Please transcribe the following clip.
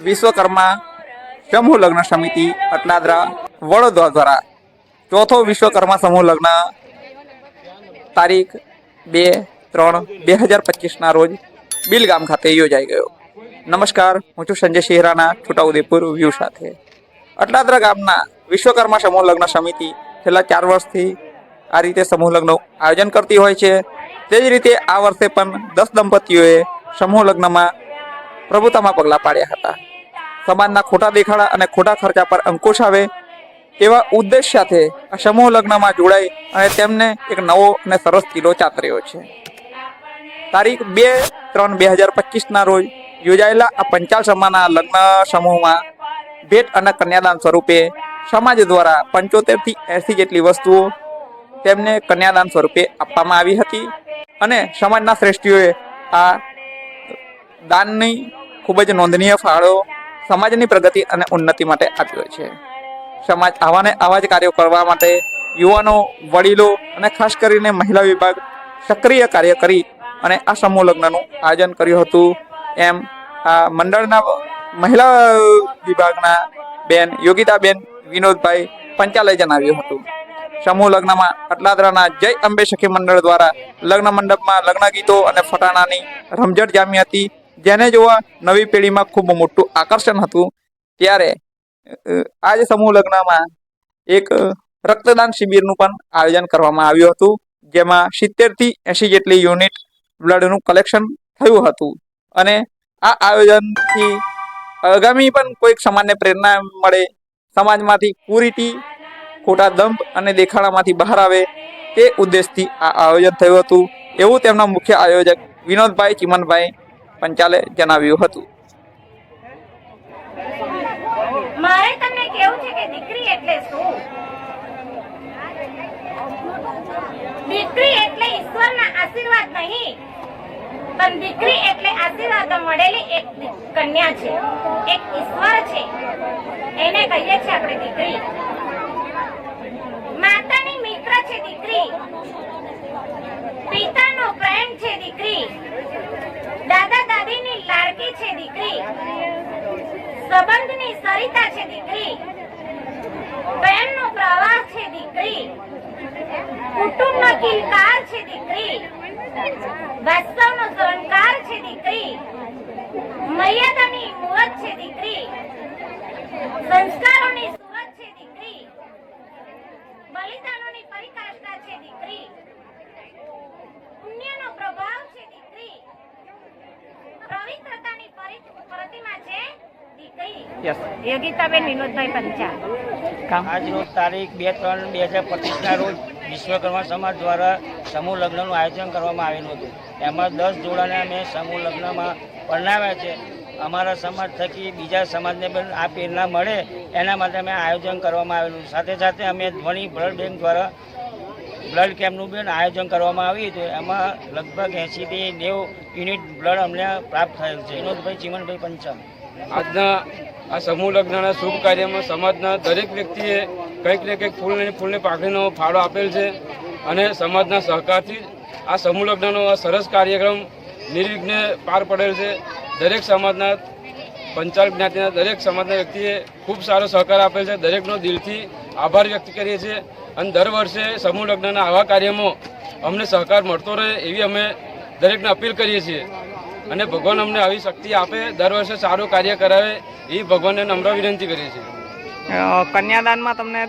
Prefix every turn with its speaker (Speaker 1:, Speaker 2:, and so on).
Speaker 1: વિશ્વકર્મા, સમૂહ લગ્ન સમિતિ, અટલાદરા, વડોદરા દ્વારા ચોથો વિશ્વકર્મા સમૂહ લગ્ન તારીખ બે ત્રણ બે હજાર પચીસના રોજ બિલગામ ખાતે યોજાઈ ગયો. નમસ્કાર, હું છું સંજય શેહરાના છોટાઉદેપુર વ્યૂ સાથે. અટલાદરા ગામના વિશ્વકર્મા સમૂહ લગ્ન સમિતિ છેલ્લા ચાર વર્ષથી આ રીતે સમૂહ લગ્નનું આયોજન કરતી હોય છે. તે જ રીતે આ વર્ષે પણ દસ દંપતીઓએ સમૂહ લગ્નમાં પ્રભુતામાં પગલાં પાડ્યા હતા. સમાજના ખોટા દેખાડા અને ખોટા ખર્ચા પર અંકુશ આવે એવા ઉદ્દેશ સાથે આ સમૂહ લગ્નમાં જોડાઈ અને તેમને એક નવો અને સરસ કિલ્લો ચાતર્યો છે. તારીખ બે ત્રણ બે હજાર પચીસના રોજ યોજાયેલા આ પંચાલ સમાના લગ્ન સમૂહમાં ભેટ અને કન્યાદાન સ્વરૂપે સમાજ દ્વારા પંચોતેરથી એંસી જેટલી વસ્તુઓ તેમને કન્યાદાન સ્વરૂપે આપવામાં આવી હતી અને સમાજના શ્રેષ્ઠીઓએ આ દાનની ખૂબ જ નોંધનીય ફાળો સમાજની પ્રગતિ અને ઉન્નતિ માટે આપ્યો છે. સમાજ આવાને આવા જ કાર્યો કરવા માટે યુવાનો, વડીલો અને ખાસ કરીને મહિલા વિભાગ સક્રિય કાર્ય કરી અને આ સમૂહ લગ્નનું આયોજન કર્યું હતું. એમ આ મંડળના મહિલા વિભાગના બેન યોગિતાબેન વિનોદભાઈ પંચાલે જણાવ્યું હતું. સમૂહ લગ્નમાં અટલાદરાના જય અંબે સખી મંડળ દ્વારા લગ્ન મંડપમાં લગ્ન ગીતો અને ફટાણાની રમઝટ જામી હતી. જેને જોવા નવી પેઢીમાં ખૂબ મોટું આકર્ષણ હતું, ત્યારે આજ સમૂહ લગ્નમાં એક રક્તદાન શિબિરનું પણ આયોજન કરવામાં આવ્યું હતું, જેમાં સિત્તેરથી એંશી જેટલી યુનિટ બ્લડનું કલેક્શન થયું હતું. અને આ આયોજનથી આગામી પણ કોઈક સમાજને પ્રેરણા મળે, સમાજમાંથી કુરીટી ખોટા દંભ અને દેખાડામાંથી બહાર આવે તે ઉદ્દેશથી આ આયોજન થયું હતું. એવું તેમના મુખ્ય આયોજક વિનોદભાઈ ચિમનભાઈ પંચાલે જણાવ્યું હતું.
Speaker 2: એટલે આશીર્વાદ મળેલી એક કન્યા છે. એક ઈશ્વર છે. એને કહીએ છીએ આપણે દીકરી. માતાની મિત્ર છે દીકરી. પિતાનો પ્રેમ છે દીકરી દાદા દાદીની લાડકી છે દીકરી સંબંધની સરિતા છે દીકરી. પ્રેમનો પ્રવાહ છે દીકરી. કુટુંબનો કિલકાર છે દીકરી. વાસ્તવનો સંકાર છે દીકરી. મર્યાદાની મુવત છે દીકરી. સંસ્કારોની સુરત છે દીકરી. બલિદાનોની પરિકાષ્ઠા છે દીકરી. પુણ્યનો પ્રભાવ છે દીકરી. પવિત્રતાની પ્રતિમા છે યોગિતાબેન વિનોદભાઈ પંચાલ.
Speaker 3: આજરોજ તારીખ બે ત્રણ બે હજાર પચીસના રોજ વિશ્વકર્મા સમાજ દ્વારા સમૂહ લગ્નનું આયોજન કરવામાં આવેલું હતું. એમાં દસ જોડાને અમે સમૂહ લગ્નમાં પરણાવ્યા છે. અમારા સમાજ થકી બીજા સમાજને પણ આ પ્રેરણા મળે એના માટે અમે આયોજન કરવામાં આવેલું સાથે સાથે અમે ધ્વનિ બ્લડ બેંક દ્વારા બ્લડ કેમ્પનું પણ આયોજન કરવામાં આવ્યું હતું. એમાં લગભગ એંશીથી નેવું યુનિટ બ્લડ અમને પ્રાપ્ત થયેલ છે. વિનોદભાઈ ચીમનભાઈ પંચાલ.
Speaker 4: આજના આ સમૂહ લગ્નના શુભ કાર્યમાં સમાજના દરેક વ્યક્તિએ કંઈક ને કંઈક ફૂલની ફૂલની પાકડીનો ફાળો આપેલ છે અને સમાજના સહકારથી આ સમૂહ લગ્નનો આ સરસ કાર્યક્રમ નિર્વિઘ્ને પાર પડેલ છે. દરેક સમાજના પંચાલ જ્ઞાતિના દરેક સમાજના વ્યક્તિએ ખૂબ સારો સહકાર આપેલ છે. દરેકનો દિલથી આભાર વ્યક્ત કરીએ છીએ અને દર વર્ષે સમૂહ લગ્નના આવા કાર્યમાં અમને સહકાર મળતો રહે એવી અમે દરેકને અપીલ કરીએ છીએ. અને ભગવાન અમને આવી શક્તિ આપે, દર વર્ષે સારું કાર્ય કરાવે, એ ભગવાનને નમ્ર વિનંતી કરીએ છીએ.
Speaker 1: કન્યાદાનમાં તમને